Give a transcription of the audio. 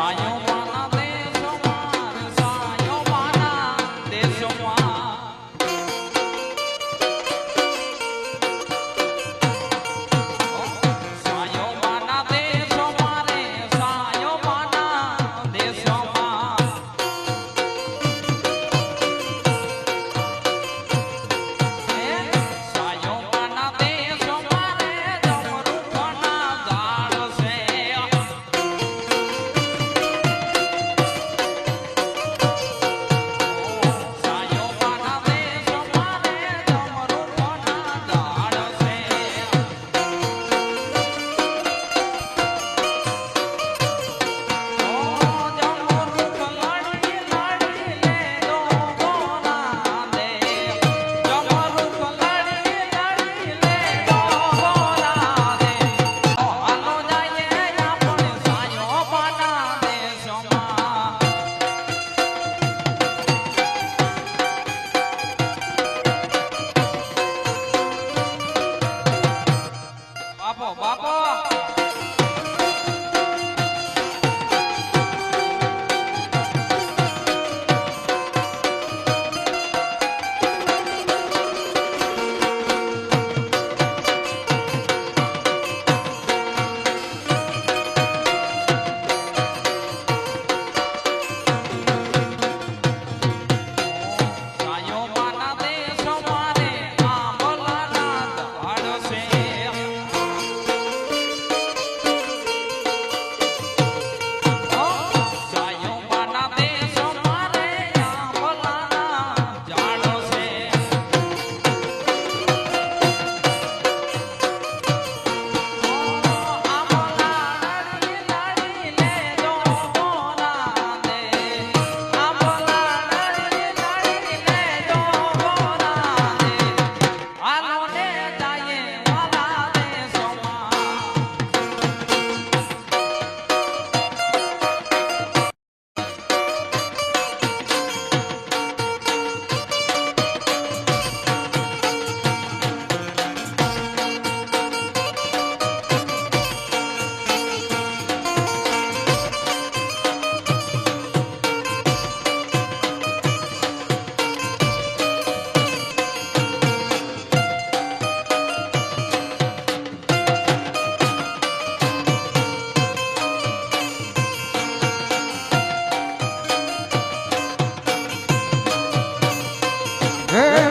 સાયો માના દેશો માર સાયો માના દેશો માર. આપો બાપો. Yeah.